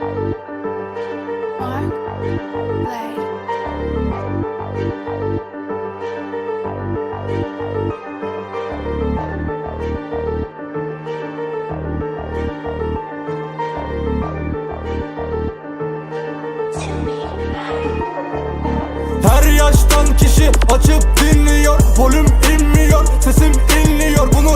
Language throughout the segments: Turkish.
Her yaştan kişi açıp dinliyor Volüm inmiyor sesim inliyor. Bunu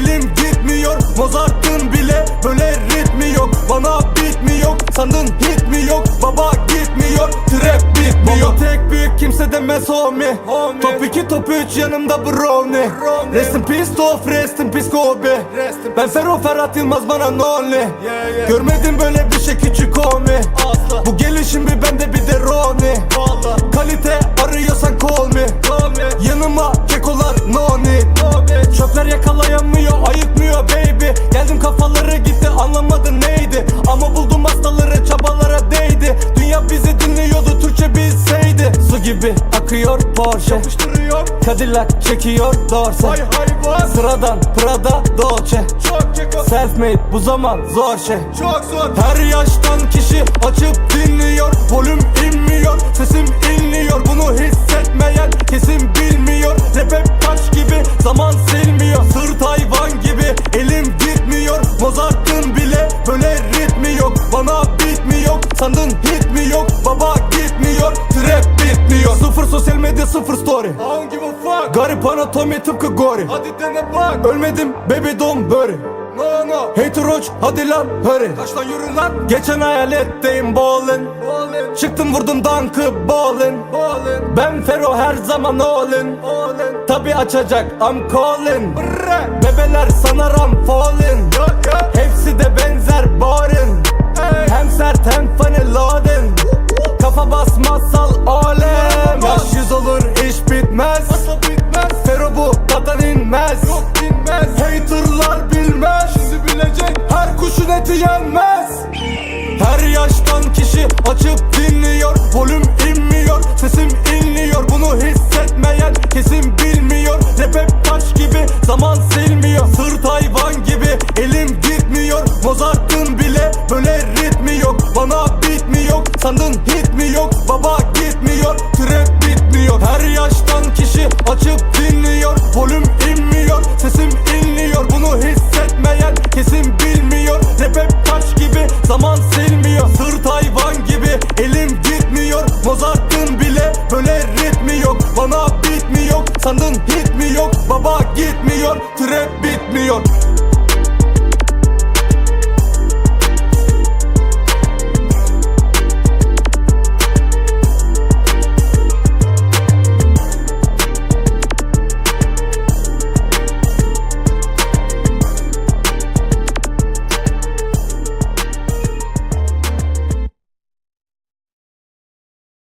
elim gitmiyor. Mozart'ın bile böyle ritmi yok. Bana beat mi yok? Sandın hit mi yok? Baba gitmiyor. Trap bitmiyor Baba tek büyük kimse demez homie, Top 2 top 3 yanımda brownie. Rest in peace Tof rest in peace Kobe. Ben Ferro Ferhat Yılmaz bana no only. Görmedim böyle bir Su gibi akıyor Porsche. Cadillac çekiyor Dorse. Vay hayvan Sıradan Prada Dolce. Self made bu zaman zor şey. Çok zor. Her yaştan kişi açıp dinliyor. Volüm inmiyor Sesim inliyor. Bunu hissetmeyen kesin bilmiyor. Rap hep taş gibi zaman silmiyor. Sırt hayvan gibi elim gitmiyor. Mozart'ın bile böyle ritmi yok. Bana beat mi yok? Sandın hit mi yok? Baba gitmiyor trap Sıfır sosyal medya sıfır story. I don't give a fuck? Garip anatomi tıpkı gori. Hadi dene bak. Ölmedim baby don't worry. No no. Hater roach hadi lan hurry. Kaç lan yürü lan. Geçen hayaletteyim ballin. Ballin. Çıktım vurdum dankı ballin. Ballin. Ben Fero her zaman allin Allin Tabi açacak I'm calling. Sanar datan inmez Yok inmez Haterlar bilmez. Şimdi bilecek. Her kuşun eti yenmez. Her yaştan kişi açıp dinliyor. Volüm inmiyor. Sesim Yok Baba gitmiyor trap bitmiyor